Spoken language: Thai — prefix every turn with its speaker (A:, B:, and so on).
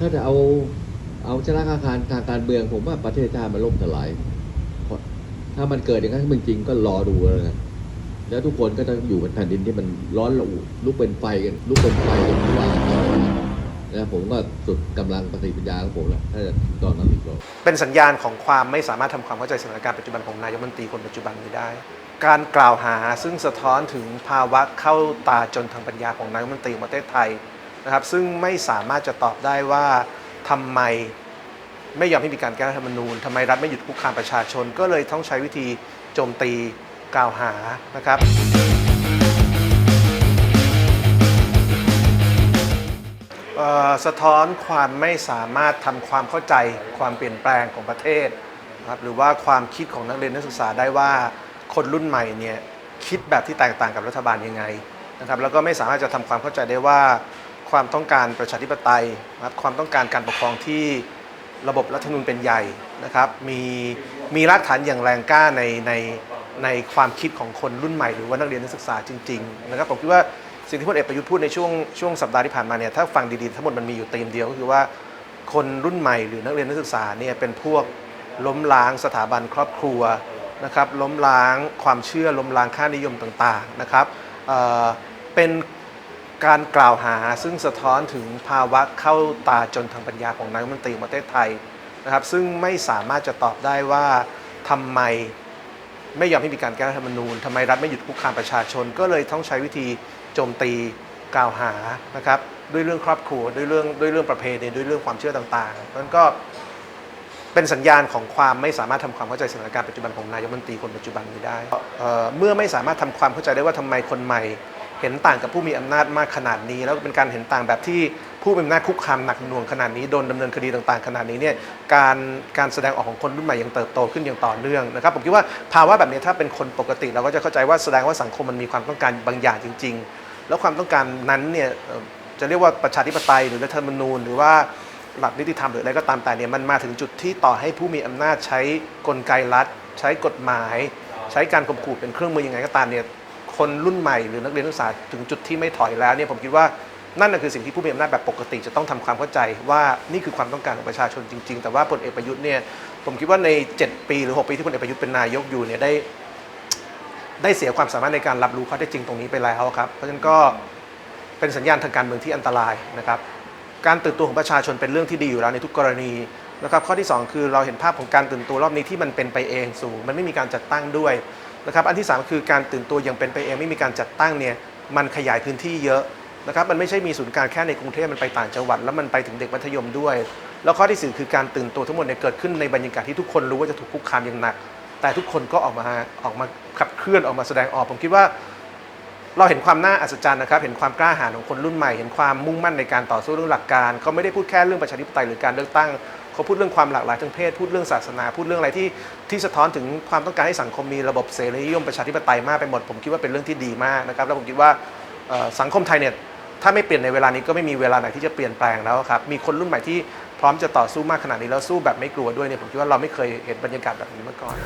A: ถ้าจะเอาเอาชนะอาคารทางการเมือง ผมว่าประเทศชาติมันล่มสลาย ถ้ามันเกิดอย่างนั้นมันจริงก็รอดูแล้วกันแล้วทุกคนก็ต้อยู่บนแผ่นดินที่มันร้อนระอุลุกเป็นไฟกันลุกเป็นไฟกันทุกวันนะผมก็สุดกำลังปฏิปัญญาของผมแล้วถ้าจะตอนนั้นอีกรอบ
B: เป็นสัญญาณของความไม่สามารถทำความเข้าใจสถานการณ์ปัจจุบันของนายกรัฐมนตรีคนปัจจุบันนี้ได้ การกล่าวหาซึ่งสะท้อนถึงภาวะเข้าตาจนทางปัญญาของนายกรัฐมนตรีของประเทศไทย นะครับซึ่งไม่สามารถจะตอบได้ว่าทำไมไม่ยอมให้มีการแก้รัฐธรรมนูญทำไมรัฐไม่หยุดคุกคามประชาชน ก็เลยต้องใช้วิธีโจมตีกล่าวหานะครับ สะท้อนความไม่สามารถทำความเข้าใจความเปลี่ยนแปลงของประเทศนะครับหรือว่าความคิดของนักเรียนนักศึกษาได้ว่าคนรุ่นใหม่เนี่ยคิดแบบที่แตกต่างกับรัฐบาลยังไงนะครับแล้วก็ไม่สามารถจะทำความเข้าใจได้ว่า ความต้องการประชาธิปไตยนะครับความต้องการการปกครองที่ระบบรัฐธรรมนูญเป็นใหญ่นะครับ มีมีรากฐานอย่างแรงกล้าในในในความคิดของคนรุ่นใหม่หรือว่านักเรียนนักศึกษาจริงๆนะครับผมคิดว่าสิ่งที่พลเอกประยุทธ์พูดในช่วงช่วงสัปดาห์ที่ผ่านมาเนี่ยถ้าฟังดีๆทั้งหมดมันมีอยู่ธีมเดียวก็คือว่าคนรุ่นใหม่หรือนักเรียนนักศึกษาเนี่ยเป็นพวกล้มล้างสถาบันครอบครัวนะครับล้มล้างความเชื่อล้มล้างค่านิยมต่างๆนะครับเออเป็น การกล่าวหาซึ่งสะท้อนถึงภาวะเข้าตาจนทางปัญญาของนายกรัฐมนตรีของประเทศไทยนะครับ ซึ่งไม่สามารถจะตอบได้ว่าทำไมไม่ยอมให้มีการแก้รัฐธรรมนูญทำไมรัฐไม่หยุดคุกคามประชาชน ก็เลยต้องใช้วิธีโจมตีกล่าวหานะครับด้วยเรื่องครอบครัวด้วยเรื่องด้วยเรื่องประเพณีด้วยเรื่องความเชื่อต่างๆมันก็เป็นสัญญาณของความไม่สามารถทำความเข้าใจสถานการณ์ปัจจุบันของนายกรัฐมนตรีคนปัจจุบันนี้ได้เเมื่อไม่สามารถทำความเข้าใจได้ว่าทำไมคนใหม่ เห็นต่างกับผู้มีอำนาจมากขนาดนี้ แล้วก็เป็นการเห็นต่างแบบที่ผู้มีอำนาจคุกคามหนักหน่วงขนาดนี้โดนดำเนินคดีต่างๆ ขนาดนี้เนี่ยการการแสดงออกของคนรุ่นใหม่ยังเติบโตขึ้นอย่างต่อเนื่องนะครับผมคิดว่าภาวะแบบนี้ถ้าเป็นคนปกติเราก็จะเข้าใจว่าแสดงว่าสังคมมันมีความต้องการบางอย่างจริง ๆ แล้วความต้องการนั้นเนี่ยจะเรียกว่าประชาธิปไตยหรือรัฐธรรมนูญ หรือว่าหลักนิติธรรมหรืออะไรก็ตามแต่เนี่ยมันมาถึงจุดที่ต่อให้ผู้มีอำนาจใช้กลไกรัฐ ใช้กฎหมาย ใช้การข่มขู่เป็นเครื่องมือยังไงก็ตามเนี่ย คนรุ่นใหม่หรือนักเรียนนักศึกษาถึงจุดที่ไม่ถอยแล้วเนี่ยผมคิดว่านั่นนะคือสิ่งที่ผู้มีอำนาจแบบปกติจะต้องทำความเข้าใจว่านี่คือความต้องการของประชาชนจริง ๆ แต่ว่าพลเอกประยุทธ์เนี่ยผมคิดว่าใน 7 ปีหรือ 6 ปีที่พลเอกประยุทธ์เป็นนายกอยู่เนี่ยได้ ได้เสียความสามารถในการรับรู้ข้อเท็จจริงตรงนี้ไปแล้วครับ เพราะฉะนั้นก็เป็นสัญญาณทางการเมืองที่อันตรายนะครับ การตื่นตัวของประชาชนเป็นเรื่องที่ดีอยู่แล้วในทุกกรณีนะครับ ข้อที่ 2 คือเราเห็นภาพของการตื่นตัวรอบนี้ที่มันเป็นไปเองสูง มันไม่มีการจัดตั้งด้วย นะครับอันที่ 3 คือการตื่นตัวอย่างเป็นไปเองไม่มีการจัดตั้งเนี่ยมันขยายพื้นที่เยอะนะครับมันไม่ใช่มีศูนย์การแค่ในกรุงเทพมันไปต่างจังหวัด แล้วมันไปถึงเด็กมัธยมด้วย แล้วข้อที่สี่คือการตื่นตัวทั้งหมดเนี่ยเกิดขึ้นในบรรยากาศที่ทุกคนรู้ว่าจะถูกคุกคามอย่างหนัก แต่ทุกคนก็ออกมาออกมาขับเคลื่อนออกมาแสดงออก ผมคิดว่า เราเห็นความน่าอัศจรรย์นะครับ เห็นความกล้าหาญของคนรุ่นใหม่ เห็นความมุ่งมั่นในการต่อสู้เรื่องหลักการเขาไม่ได้พูดแค่เรื่องประชาธิปไตยหรือการเลือกตั้ง เขาพูดเรื่องความหลากหลายทางเพศ พูดเรื่องศาสนา พูดเรื่องอะไรที่ที่สะท้อนถึงความต้องการให้สังคมมีระบบเสรีนิยมประชาธิปไตยมากไปหมด ผมคิดว่าเป็นเรื่องที่ดีมากนะครับ แล้วผมคิดว่าสังคมไทยเนี่ยถ้าไม่เปลี่ยนในเวลานี้ก็ไม่มีเวลาไหนที่จะเปลี่ยนแปลงแล้วครับ มีคนรุ่นใหม่ที่พร้อมจะต่อสู้มากขนาดนี้แล้วสู้แบบไม่กลัวด้วยเนี่ยผมคิดว่าเราไม่เคยเห็นบรรยากาศแบบนี้มาก่อน